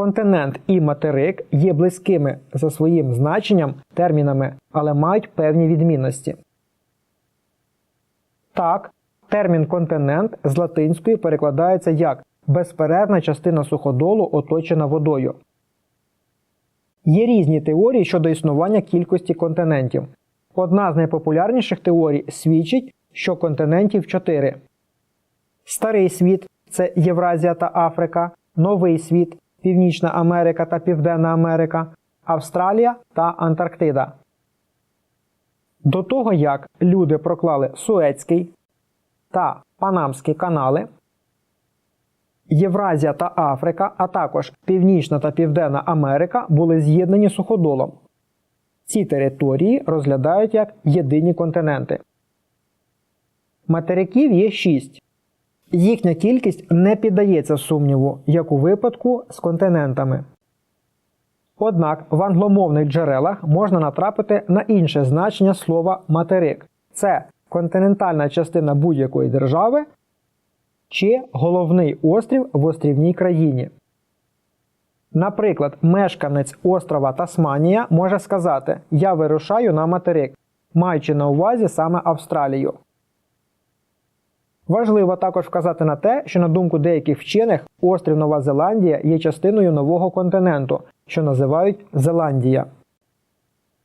Континент і материк є близькими за своїм значенням термінами, але мають певні відмінності. Так, термін континент з латинської перекладається як безперервна частина суходолу, оточена водою. Є різні теорії щодо існування кількості континентів. Одна з найпопулярніших теорій свідчить, що континентів чотири. Старий світ це Євразія та Африка, Новий світ Північна Америка та Південна Америка, Австралія та Антарктида. До того як люди проклали Суецький та Панамські канали, Євразія та Африка, а також Північна та Південна Америка були з'єднані суходолом. Ці території розглядають як єдині континенти. Материків є шість. Їхня кількість не піддається сумніву, як у випадку з континентами. Однак в англомовних джерелах можна натрапити на інше значення слова материк це континентальна частина будь-якої держави чи головний острів в острівній країні. Наприклад, мешканець острова Тасманія може сказати Я вирушаю на материк, маючи на увазі саме Австралію. Важливо також вказати на те, що на думку деяких вчених, острів Нова Зеландія є частиною нового континенту, що називають Зеландія.